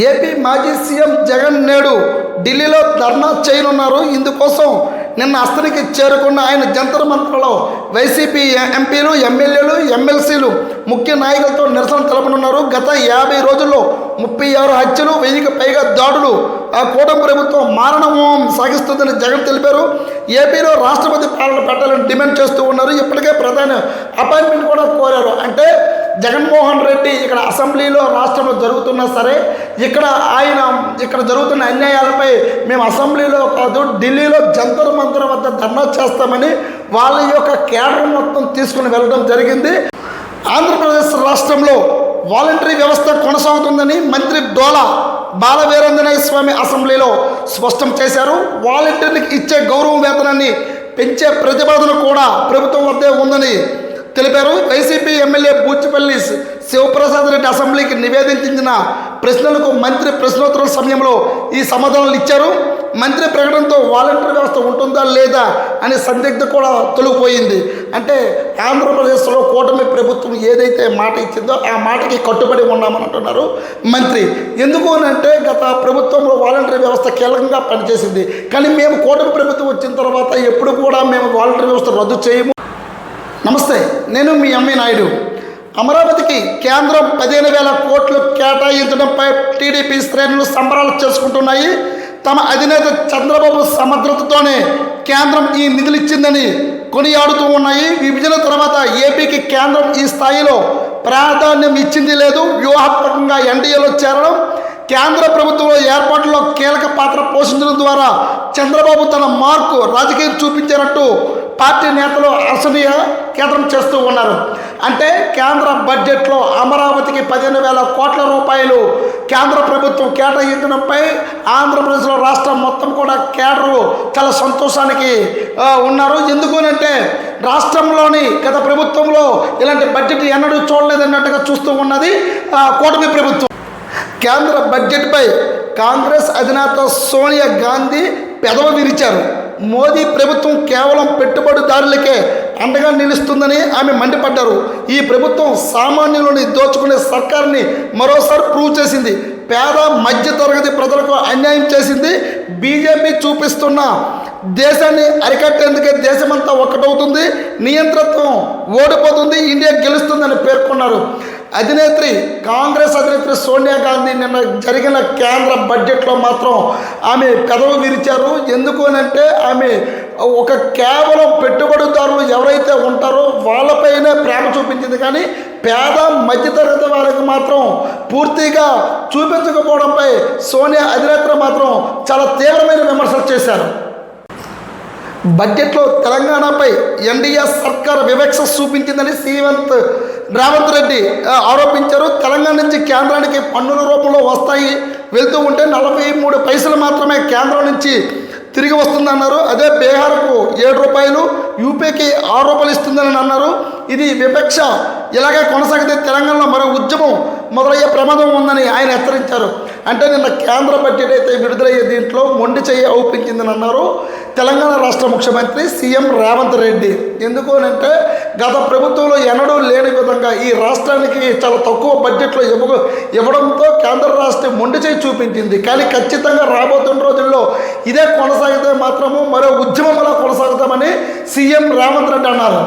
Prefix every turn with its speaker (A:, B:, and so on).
A: AP మాజీ CM Jagan నేడు ఢిల్లీలో ధర్నా చేయనున్నారు. ఇందుకోసం నిన్న అస్తనికి చేరుకున్న ఆయన జంతర్ మంత్రలో వైసీపీ ఎంపీలు ఎమ్మెల్యేలు ఎమ్మెల్సీలు ముఖ్య నాయకులతో నిరసన తెలపనున్నారు. గత యాభై రోజుల్లో ముప్పై ఆరు హత్యలు వెయ్యికి పైగా దాడులు ఆ కూటమి ప్రభుత్వం మారణమోహం సాగిస్తుందని జగన్ తెలిపారు. ఏపీలో రాష్ట్రపతి పాలన పెట్టాలని డిమాండ్ చేస్తూ ఉన్నారు. ఇప్పటికే ప్రధాని అపాయింట్మెంట్ కూడా కోరారు. అంటే జగన్మోహన్ రెడ్డి ఇక్కడ అసెంబ్లీలో రాష్ట్రంలో జరుగుతున్నా సరే ఇక్కడ ఆయన ఇక్కడ జరుగుతున్న అన్యాయాలపై మేము అసెంబ్లీలో కాదు ఢిల్లీలో జంతర్ మంతర్ వద్ద ధర్నా చేస్తామని వాళ్ళ యొక్క కేడర్ మొత్తం తీసుకుని వెళ్ళడం జరిగింది. ఆంధ్రప్రదేశ్ రాష్ట్రంలో వాలంటరీ వ్యవస్థ కొనసాగుతుందని మంత్రి డోల బాలవీరాంజనేయ స్వామి అసెంబ్లీలో స్పష్టం చేశారు. వాలంటీర్లకు ఇచ్చే గౌరవ వేతనాన్ని పెంచే ప్రతిపాదన కూడా ప్రభుత్వం వద్దే ఉందని తెలిపారు. వైసీపీ ఎమ్మెల్యే బూచిపల్లి శివప్రసాద్ రెడ్డి అసెంబ్లీకి నివేదించిన ప్రశ్నలకు మంత్రి ప్రశ్నోత్తరాల సమయంలో ఈ సమాధానాలు ఇచ్చారు. మంత్రి ప్రకటనతో వాలంటీర్ వ్యవస్థ ఉంటుందా లేదా అనే సందిగ్ధ కూడా తొలగిపోయింది. అంటే ఆంధ్రప్రదేశ్లో కూటమి ప్రభుత్వం ఏదైతే మాట ఇచ్చిందో ఆ మాటకి కట్టుబడి ఉన్నామని అంటున్నారు మంత్రి. ఎందుకు అని అంటే గత ప్రభుత్వంలో వాలంటీర్ వ్యవస్థ కీలకంగా పనిచేసింది. కానీ మేము కూటమి ప్రభుత్వం వచ్చిన తర్వాత ఎప్పుడు కూడా మేము వాలంటీర్ వ్యవస్థ రద్దు చేయము. నమస్తే నేను మీ అమ్మాయి నాయుడు. అమరావతికి కేంద్రం పదిహేను వేల కోట్లు కేటాయించడంపై టీడీపీ శ్రేణులు సంబరాలు చేసుకుంటున్నాయి. తమ అధినేత చంద్రబాబు సమర్థతతోనే కేంద్రం ఈ నిధులు ఇచ్చిందని కొనియాడుతూ ఉన్నాయి. విభజన తర్వాత ఏపీకి కేంద్రం ఈ స్థాయిలో ప్రాధాన్యం ఇచ్చింది లేదు. వ్యూహాత్మకంగా ఎన్డీఏలో చేరడం కేంద్ర ప్రభుత్వంలో ఏర్పాటులో కీలక పాత్ర పోషించడం ద్వారా చంద్రబాబు తన మార్కు రాజకీయం చూపించారంటూ పార్టీ నేతలు అసనీయ కేంద్రం చేస్తూ ఉన్నారు. అంటే కేంద్ర బడ్జెట్లో అమరావతికి పదిహేను వేల కోట్ల రూపాయలు కేంద్ర ప్రభుత్వం కేటాయించడంపై ఆంధ్రప్రదేశ్లో రాష్ట్రం మొత్తం కూడా కేడరు చాలా సంతోషానికి ఉన్నారు. ఎందుకు అంటే రాష్ట్రంలోని గత ప్రభుత్వంలో ఇలాంటి బడ్జెట్ ఎన్నడూ చూడలేదన్నట్టుగా చూస్తూ ఉన్నది కూటమి ప్రభుత్వం. కేంద్ర బడ్జెట్పై కాంగ్రెస్ అధినేత సోనియా గాంధీ పెదవ విరిచారు. మోదీ ప్రభుత్వం కేవలం పెట్టుబడిదారులకే అండగా నిలుస్తుందని ఆమె మండిపడ్డారు. ఈ ప్రభుత్వం సామాన్యులని దోచుకునే సర్కార్ని మరోసారి ప్రూవ్ చేసింది. పేద మధ్యతరగతి ప్రజలకు అన్యాయం చేసింది బీజేపీ చూపిస్తున్న దేశాన్ని అరికట్టేందుకే దేశమంతా ఒక్కటవుతుంది నియంత్రత్వం ఓడిపోతుంది ఇండియా గెలుస్తుందని పేర్కొన్నారు. అధినేత్రి కాంగ్రెస్ అధినేత్రి సోనియా గాంధీ నిన్న జరిగిన కేంద్ర బడ్జెట్లో మాత్రం ఆమె పెదవి విరిచారు. ఎందుకు అంటే ఆమె ఒక కేవలం పెట్టుబడిదారులు ఎవరైతే ఉంటారో వాళ్ళపైనే ప్రేమ చూపించింది. కానీ పేద మధ్యతరగతి వారికి మాత్రం పూర్తిగా చూపించకపోవడంపై సోనియా అధినేత్రి మాత్రం చాలా తీవ్రమైన విమర్శలు చేశారు. బడ్జెట్లో తెలంగాణపై ఎన్డీఏ సర్కార్ వివక్ష చూపించిందని శ్రీవంత్ రేవంత్ రెడ్డి ఆరోపించారు. తెలంగాణ నుంచి కేంద్రానికి పన్నుల రూపంలో వస్తాయి వెళ్తూ ఉంటే నలభై మూడు పైసలు మాత్రమే కేంద్రం నుంచి తిరిగి వస్తుందన్నారు. అదే బీహార్కు ఏడు రూపాయలు యూపీకి ఆరు రూపాయలు ఇస్తుందని అన్నారు. ఇది విపక్ష. ఇలాగే కొనసాగితే తెలంగాణలో మరో ఉద్యమం మొదలయ్యే ప్రమాదం ఉందని ఆయన హెచ్చరించారు. అంటే నిన్న కేంద్ర బడ్జెట్ అయితే విడుదలయ్యే దీంట్లో మొండి చెయ్యి ఔపించిందని అన్నారు. తెలంగాణ రాష్ట్ర ముఖ్యమంత్రి సీఎం రేవంత్ రెడ్డి. ఎందుకు అంటే గత ప్రభుత్వంలో ఎన్నడూ లేని విధంగా ఈ రాష్ట్రానికి చాలా తక్కువ బడ్జెట్లో ఇవ్వ ఇవ్వడంతో కేంద్ర రాష్ట్రం మొండి చేయి చూపించింది. కానీ ఖచ్చితంగా రాబోతున్న రోజుల్లో ఇదే కొనసాగితే మాత్రము మరో ఉద్యమంలా కొనసాగుతామని సీఎం రేవంత్ రెడ్డి అన్నారు.